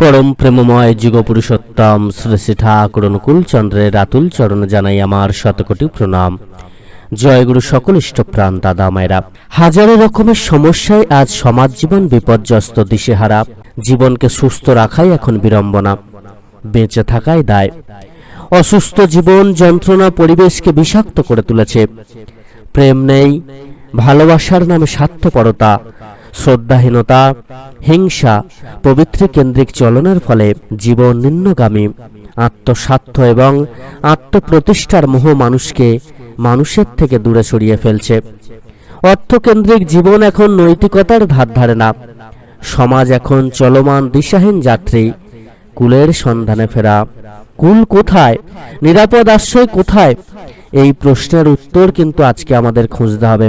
পরম প্রেমময় যুগ পুরুষোত্তম শ্রী শ্রী ঠাকুর চন্দ্রের রাতুল চরণ জানাই আমার শতকোটি প্রণাম। জয়গুরু সকল ইষ্টপ্রাণ দাদা মায়েরা। হাজারো রকমের সমস্যায় আজ সমাজ জীবন বিপর্যস্ত দিশেহারা। জীবনকে সুস্থ রাখাই এখন বিড়ম্বনা। বেঁচে থাকাই দায়। অসুস্থ জীবন যন্ত্রণা পরিবেশকে বিষাক্ত করে তুলেছে। প্রেম নেই, ভালোবাসার নামে স্বার্থপরতা। শ্রদ্ধাহীনতা, হিংসা পবিত্র কেন্দ্রিক চলনের ফলে জীবন নিম্নগামী। আত্মস্বার্থ এবং আত্মপ্রতিষ্ঠার মোহ মানুষকে মানুষের থেকে দূরে সরিয়ে ফেলছে। অর্থকেন্দ্রিক জীবন এখন নৈতিকতার ধার ধারে না। সমাজ এখন চলমান দিশাহীন যাত্রী, কুলের সন্ধানে ফেরা। কুল কোথায়? নিরাপদ আশ্রয় কোথায়? এই প্রশ্নের উত্তর কিন্তু আজকে আমাদের খুঁজতে হবে।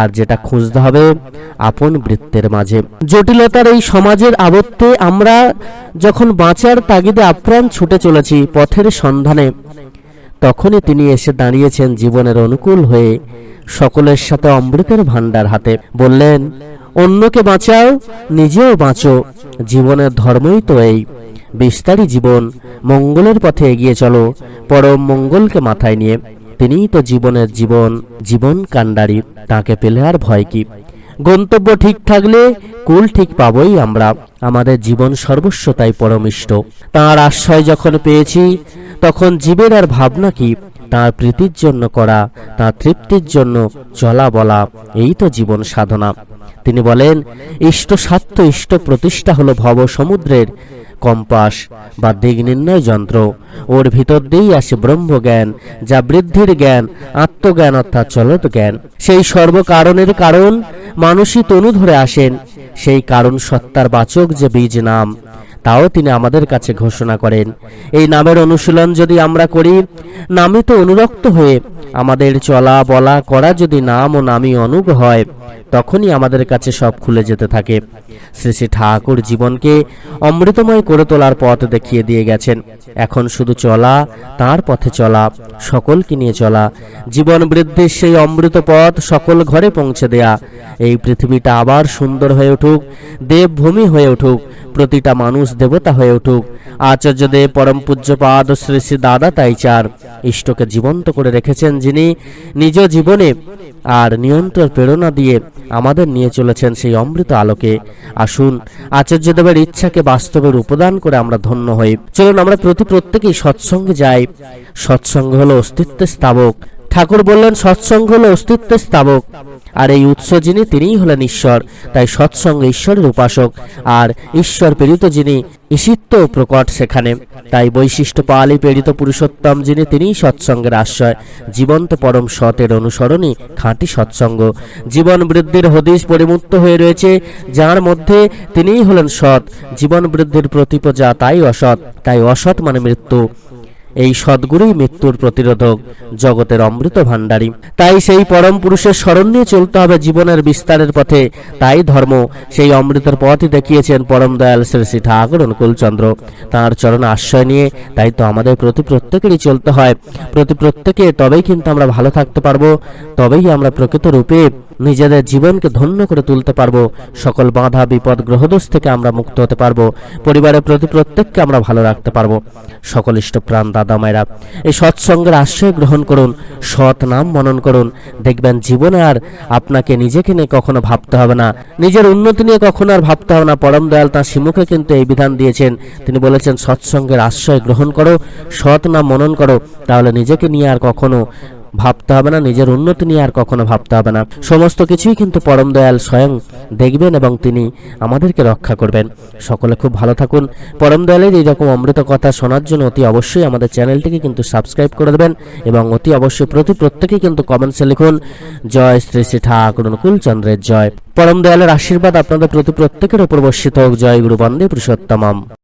আর যেটা খুঁজতে হবে আপন বৃত্তের মাঝে। জটিলতার এই সমাজের আবর্তে আমরা যখন বাঁচার তাগিদে আপ্রাণ ছুটে চলেছি পথের সন্ধানে, তখনই তিনি এসে দাঁড়িয়েছেন জীবনের অনুকূল হয়ে সকলের সাথে অমৃতের ভাণ্ডার হাতে। বললেন, অন্যকে বাঁচাও, নিজেও বাঁচো। জীবনের ধর্মই তো এই। বিস্তারী জীবন মঙ্গলের পথে এগিয়ে চলো, পরম মঙ্গলকে মাথায় নিয়ে। তিনিই তো জীবনের জীবন জীবন কাণ্ডারি, তাকে পেলে আর ভয় কি? গন্তব্য ঠিক থাকলে কুল ঠিক পাবই আমরা, আমাদের জীবন সর্বস্ব তাই পরমিষ্ট। তাঁর আশ্রয় যখন পেয়েছি, তখন জীবের আর ভাবনা কি? তাঁর প্রীতির জন্য করা, তার তৃপ্তির জন্য চলা বলা, এই তো জীবন সাধনা। তিনি বলেন, ইষ্ট স্বার্থ ইষ্ট প্রতিষ্ঠা হলো ভব সমুদ্রের কম্পাস বা দিক নির্ণয় যন্ত্র। ওর ভিতর দিয়েই আসে ব্রহ্মজ্ঞান, যা বৃদ্ধির জ্ঞান, আত্মজ্ঞান অর্থাৎ চলত জ্ঞান। সেই সর্বকারণের কারণ মানুষই তনু ধরে আসেন, সেই কারণ সত্তার বাচক যে বীজ নাম, তাও তিনি আমাদের কাছে ঘোষণা করেন। এই নামের অনুশীলন যদি আমরা করি, নামে তো অনুরক্ত হয়ে আমাদের চলা বলা করা যদি নাম ও নামই অনুগ হয়, তখনই আমাদের কাছে সব খুলে যেতে থাকে। শ্রী শ্রী ঠাকুর জীবনকে অমৃতময় করে তোলার পথ দেখিয়ে দিয়ে গেছেন। এখন শুধু চলা, তার পথে চলা, সকলকে নিয়ে চলা। জীবন বৃদ্ধির সেই অমৃত পথ সকল ঘরে পৌঁছে দেয়া। এই পৃথিবীটা আবার সুন্দর হয়ে উঠুক, দেবভূমি হয়ে উঠুক প্রতিটা মানুষ দেবতা হয়ে উঠুক। আচার্যদেব পরম পূজ্যপাদ, শ্রী শ্রী দাদা তাই চার ইষ্টকে জীবন্ত করে রেখেছেন যিনি নিজ জীবনে আর নিয়ন্ত্রণ প্রেরণা দিয়ে আমাদের নিয়ে চলেছেন সেই অমৃত আলোকে। আসুন আচার্যদেবের ইচ্ছাকে বাস্তবে উপদান করে আমরা ধন্য হই। চলুন, আমরা প্রতি প্রত্যেকেই সৎসঙ্গে যাই। সৎসঙ্গ হলো অস্তিত্বের স্থাবক ঠাকুর বললেন, সৎসঙ্গ হলো অস্তিত্বের স্থাবক আর এই উৎস যিনি, তিনিই হলেন ঈশ্বর। তাই সৎসঙ্গ ঈশ্বরের উপাসক। আর ঈশ্বর প্রেরিত যিনি ঈশিত্ব প্রকট সেখানে। তাই বৈশিষ্ট্য পালি প্রেরিত পুরুষোত্তম যিনি, তিনিই সৎসঙ্গের আশ্রয়। জীবন্ত পরম সতের অনুসরণই খাঁটি সৎসঙ্গ। জীবন বৃদ্ধির হদিশ পরিমুক্ত হয়ে রয়েছে, যার মধ্যে তিনিই হলেন সৎ। জীবন বৃদ্ধির প্রতিপজা তাই অসৎ। তাই অসৎ মানে মৃত্যু। এই সদ্গুরুই মৃত্যুর প্রতিরোধক, জগতের অমৃত ভাণ্ডারী। তাই সেই পরম পুরুষের স্মরণ নিয়ে চলতে হবে জীবনের বিস্তারের পথে। তাই ধর্ম সেই অমৃতের পথই দেখিয়েছেন পরম দয়াল শ্রী শ্রী ঠাকুর অনুকূলচন্দ্র। তাঁর চরণ আশ্রয় নিয়ে তাই তো আমাদের প্রতি প্রত্যেকেরই চলতে হয়। প্রতি প্রত্যেকে তবেই কিন্তু আমরা ভালো থাকতে পারব, তবেই আমরা প্রকৃত রূপে নিজেদের জীবনকে ধন্য করে তুলতে পারব। সকল বাধা, বিপদ, গ্রহদোষ থেকে আমরা মুক্ত হতে পারব। পরিবারের প্রতি প্রত্যেককে আমরা ভালো রাখতে পারব। সকল ইষ্টপ্রাণ দাদা, মায়েরা, এই সৎসঙ্গের আশ্রয় গ্রহণ করুন, সৎ নাম মনন করুন। দেখবেন জীবনে আর আপনাকে নিজেকে নিয়ে কখনো ভাবতে হবে না। নিজের উন্নতি নিয়ে কখনো আর ভাবতে হবে না। পরম দয়াল তাঁর শিমুখে কিন্তু এই বিধান দিয়েছেন। তিনি বলেছেন, সৎসঙ্গের আশ্রয় গ্রহণ করো, সৎ নাম মনন করো। তাহলে নিজেকে নিয়ে আর কখনো ভাবতে হবে না, নিজের উন্নতি নিয়ে আর কখনো ভাবতে হবে না। সমস্ত কিছুই কিন্তু পরম দয়াল স্বয়ং দেখবেন এবং তিনি আমাদেরকে রক্ষা করবেন। সকলে খুব ভালো থাকুন। পরম দয়ালের এইরকম অমৃত কথা শোনার জন্য অতি অবশ্যই আমাদের চ্যানেলটিকে কিন্তু সাবস্ক্রাইব করে দেবেন এবং অতি অবশ্যই প্রতি প্রত্যেকেই কিন্তু কমেন্টসে লিখুন, জয় শ্রী শ্রী ঠাকুর অনুকূল চন্দ্রের জয়। পরম দয়ালের আশীর্বাদ আপনাদের প্রতি প্রত্যেকের উপর বর্ষিত হোক। জয় গুরু বন্দে পুরুষোত্তমম।